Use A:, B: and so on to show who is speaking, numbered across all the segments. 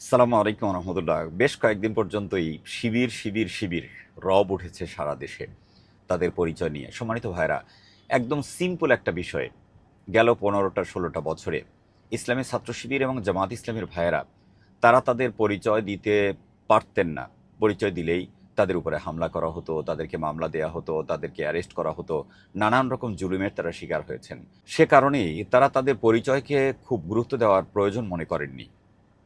A: সালামু আলাইকুম রহমতুল্লাহ। বেশ কয়েকদিন পর্যন্তই শিবির শিবির শিবির রব উঠেছে সারা দেশে তাদের পরিচয় নিয়ে। সম্মানিত ভাইরা একদম সিম্পল একটা বিষয়ে। গেল পনেরোটা, ষোলোটা বছরে ইসলামী ছাত্র শিবির এবং জামাত ইসলামের ভাইয়েরা, তারা তাদের পরিচয় দিতে পারতেন না। পরিচয় দিলেই তাদের উপরে হামলা করা হতো, তাদেরকে মামলা দেওয়া হতো, তাদেরকে অ্যারেস্ট করা হতো। নানান রকম জুলুমের তারা শিকার হয়েছেন। সে কারণেই তারা তাদের পরিচয়কে খুব গুরুত্ব দেওয়ার প্রয়োজন মনে করেননি।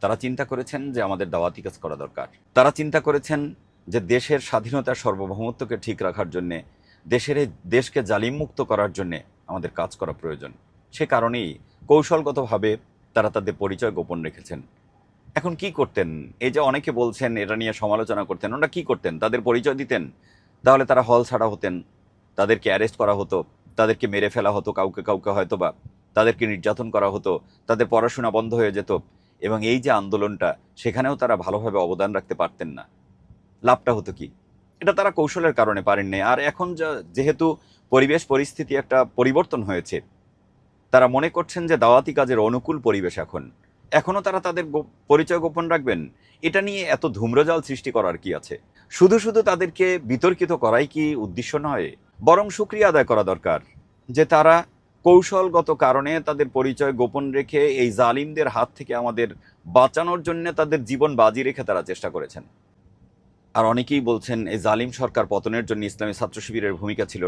A: তারা চিন্তা করেছেন যে আমাদের দাওয়াতি কাজ করা দরকার। তারা চিন্তা করেছেন যে দেশের স্বাধীনতার সার্বভৌমত্বকে ঠিক রাখার জন্যে, দেশের দেশকে জালিমমুক্ত করার জন্যে আমাদের কাজ করা প্রয়োজন। সে কারণেই কৌশলগতভাবে তারা তাদের পরিচয় গোপন রেখেছেন। এখন কি করতেন? এই যে অনেকে বলছেন, এটা নিয়ে সমালোচনা করতেন, ওরা কি করতেন? তাদের পরিচয় দিতেন? তাহলে তারা হল ছাড়া হতেন, তাদেরকে অ্যারেস্ট করা হতো, তাদেরকে মেরে ফেলা হতো, কাউকে কাউকে হয়তো বা তাদেরকে নির্যাতন করা হতো, তাদের পড়াশোনা বন্ধ হয়ে যেত। এবং এই যে আন্দোলনটা, সেখানেও তারা ভালোভাবে অবদান রাখতে পারতেন না। লাভটা হতো কি? এটা তারা কৌশলের কারণে পারেননি আর এখন যেহেতু পরিবেশ পরিস্থিতি একটা পরিবর্তন হয়েছে, তারা মনে করছেন যে দাওয়াতি কাজের অনুকূল পরিবেশ এখন। এখনও তারা তাদের পরিচয় গোপন রাখবেন? এটা নিয়ে এত ধূম্রজাল সৃষ্টি করার কি আছে? শুধু শুধু তাদেরকে বিতর্কিত করাই কি উদ্দেশ্য নয়? বরং সুক্রিয়া আদায় করা দরকার যে তারা কৌশলগত কারণে তাদের পরিচয় গোপন রেখে এই জালিমদের হাত থেকে আমাদের বাঁচানোর জন্য তাদের জীবন বাজি রেখে তারা চেষ্টা করেছেন। আর অনেকেই বলছেন, এই জালিম সরকার পতনের জন্য ইসলামী ছাত্র শিবিরের ভূমিকা ছিল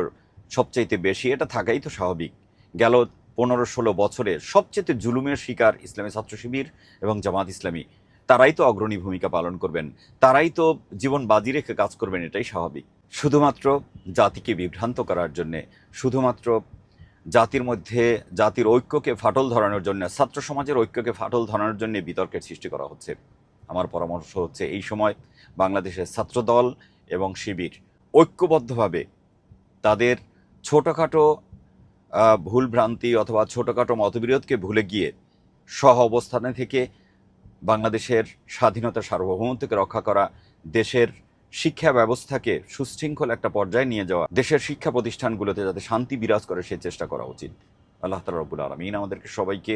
A: সবচাইতে বেশি। এটা থাকাই তো স্বাভাবিক। গেল পনেরো ষোলো বছরে সবচেয়ে জুলুমের শিকার ইসলামী ছাত্র শিবির এবং জামাত ইসলামী। তারাই তো অগ্রণী ভূমিকা পালন করবেন। তারাই তো জীবন বাজি রেখে কাজ করবেন, এটাই স্বাভাবিক। শুধুমাত্র জাতিকে বিভ্রান্ত করার জন্যে, শুধুমাত্র জাতির মধ্যে, জাতির ঐক্যকে ফাটল ধরানোর জন্য, ছাত্র সমাজের ঐক্যকে ফাটল ধরানোর জন্য বিতর্কের সৃষ্টি করা হচ্ছে। আমার পরামর্শ হচ্ছে এই সময় বাংলাদেশের ছাত্রদল এবং শিবির ঐক্যবদ্ধভাবে তাদের ছোটোখাটো ভুলভ্রান্তি অথবা ছোটোখাটো মতবিরোধকে ভুলে গিয়ে সহ অবস্থানে থেকে বাংলাদেশের স্বাধীনতা সার্বভৌমত্বকে রক্ষা করা, দেশের শিক্ষা ব্যবস্থাকে সুশৃঙ্খল একটা পর্যায়ে নিয়ে যাওয়া, দেশের শিক্ষা প্রতিষ্ঠানগুলোতে যাতে শান্তি বিরাজ করে সেই চেষ্টা করা উচিত। আল্লাহ তালা রবুল আলমিন আমাদেরকে সবাইকে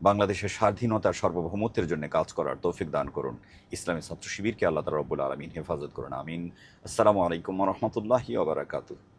A: বাংলাদেশের স্বাধীনতার সার্বভৌমত্বের জন্য কাজ করার তৌফিক দান করুন। ইসলামী ছাত্র শিবিরকে আল্লাহ তালা রব্বুল আলমিন হেফাজত করুন। আমিন। আসসালামু আলাইকুম রহমতুল্লাহি ওবরাকাতু